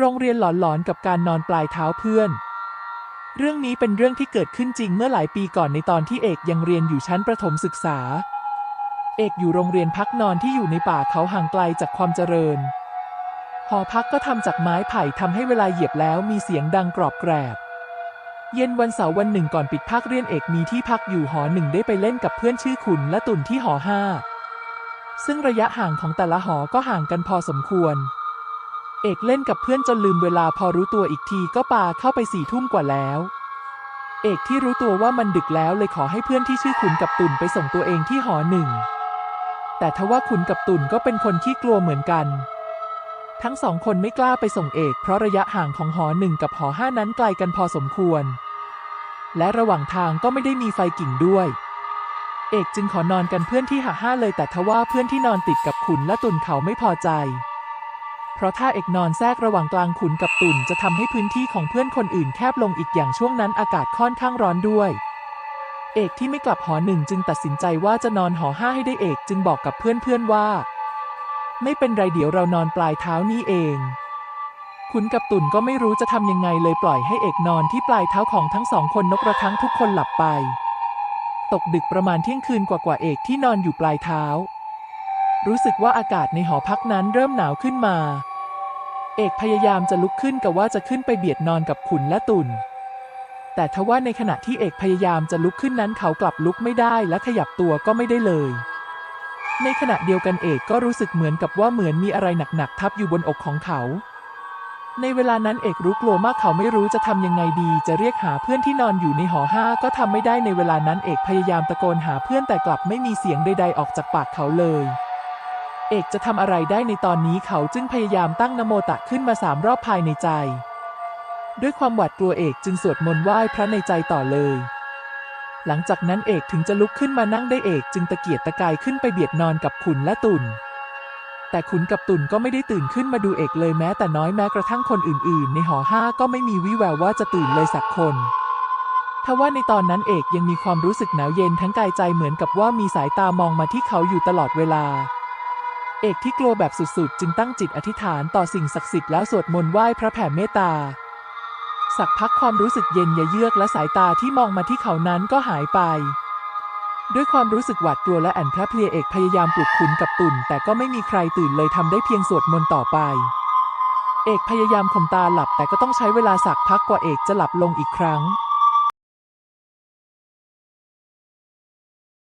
โรงเรียนหลอนๆกับการนอนปลายเท้าเพื่อน เรื่องนี้เป็นเรื่องที่เกิดขึ้นจริงเมื่อหลายปีก่อนในตอนที่เอกยังเรียนอยู่ชั้นประถมศึกษา เอกอยู่โรงเรียนพักนอนที่อยู่ในป่าเขาห่างไกลจากความเจริญ หอพักก็ทำจากไม้ไผ่ทำให้เวลาเหยียบแล้วมีเสียงดังกรอบแกรบเย็นวันเสาร์วันหนึ่งก่อนปิดภาคเรียนเอกมีที่พักอยู่หอหนึ่งได้ไปเล่นกับเพื่อนชื่อขุนและตุ่นที่หอห้าซึ่งระยะห่างของแต่ละหอก็ห่างกันพอสมควร เอกเล่นกับเพื่อนจนลืมเวลาพอรู้ตัวอีกทีก็ปาเข้าไปสี่ทุ่มกว่าแล้ว เอกที่รู้ตัวว่ามันดึกแล้วเลยขอให้เพื่อนที่ชื่อขุนกับตุ่นไปส่งตัวเองที่หอหนึ่ง แต่ทว่าขุนกับตุ่นก็เป็นคนที่กลัวเหมือนกัน ทั้งสองคนไม่กล้าไปส่งเอก เพราะระยะห่างของหอหนึ่งกับหอห้านั้นไกลกันพอสมควร และระหว่างทางก็ไม่ได้มีไฟกิ่งด้วย เอกจึงขอนอนกันเพื่อนที่หาห้าเลยแต่ทว่าเพื่อนที่นอนติดกับขุนและตุ่นเขาไม่พอใจ เพราะถ้าเอกนอนแทรกระหว่างกลางขุนกับตุ่นจะทำให้พื้นที่ของเพื่อนคนอื่นแคบลงอีกอย่างช่วงนั้นอากาศค่อนข้างร้อนด้วย เอกที่ไม่กลับหอหนึ่งจึงตัดสินใจว่าจะนอนหอห้าให้ได้เอกจึงบอกกับเพื่อนๆว่า ไม่เป็นไรเดี๋ยวเรานอนปลายเท้านี่เองขุนกับตุ่นก็ไม่รู้จะทำยังไงเลยปล่อยให้เอกนอนที่ปลายเท้าของทั้งสองคนนกกระทั้งทุกคนหลับไป ตกดึกประมาณเที่ยงคืนกว่าๆเอกที่นอนอยู่ปลายเท้า รู้สึกว่าอากาศในหอพักนั้นเริ่มหนาวขึ้นมา เอกพยายามจะลุกขึ้นกับว่าจะขึ้นไปเบียดนอนกับขุนและตุนแต่ทว่าในขณะที่เอกพยายามจะลุกขึ้นนั้นเขากลับลุกไม่ได้และขยับตัวก็ไม่ได้เลย ในขณะเดียวกันเอกก็รู้สึกเหมือนกับว่าเหมือนมีอะไรหนักๆทับอยู่บนอกของเขา ในเวลานั้นเอกรู้กลัวมากเขาไม่รู้จะทำยังไงดี จะเรียกหาเพื่อนที่นอนอยู่ในหอห้าก็ทำไม่ได้ในเวลานั้นเอกพยายามตะโกนหาเพื่อนแต่กลับไม่มีเสียงใดๆออกจากปากเขาเลย เอกจะทำอะไรได้ในตอนนี้เขาจึงพยายามตั้งนโมตะขึ้นมาสามรอบภายในใจ ด้วยความหวาดกลัวเอกจึงสวดมนต์ไหว้พระในใจต่อเลย หลังจากนั้นเอกถึงจะลุกขึ้นมานั่งได้เอกจึงตะเกียกตะกายขึ้นไปเบียดนอนกับขุนและตุนแต่ขุนกับตุนก็ไม่ได้ตื่นขึ้นมาดูเอกเลยแม้แต่น้อยแม้กระทั่งคนอื่นๆ ในหอห้าก็ไม่มีวิแววว่าจะตื่นเลยสักคนทว่าในตอนนั้นเอกยังมีความรู้สึกหนาวเย็นทั้งกายใจเหมือนกับว่ามีสายตามองมาที่เขาอยู่ตลอดเวลา เอกที่กลัวแบบสุดๆ จึงตั้งจิตอธิษฐานต่อสิ่งศักดิ์สิทธิ์แล้วสวดมนต์ไหว้พระแผ่เมตตา สักพักความรู้สึกเย็นยะเยือกและสายตาที่มองมาที่เขานั้นก็หายไป ด้วยความรู้สึกหวาดกลัวและแอนแพลเพลียเอกพยายามปลุกขุนกับตุ่น แต่ก็ไม่มีใครตื่นเลยทำได้เพียงสวดมนต์ต่อไป เอกพยายามข่มตาหลับแต่ก็ต้องใช้เวลาสักพักกว่าเอกจะหลับลงอีกครั้ง